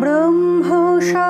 ব্রহ্মস্বরূপী।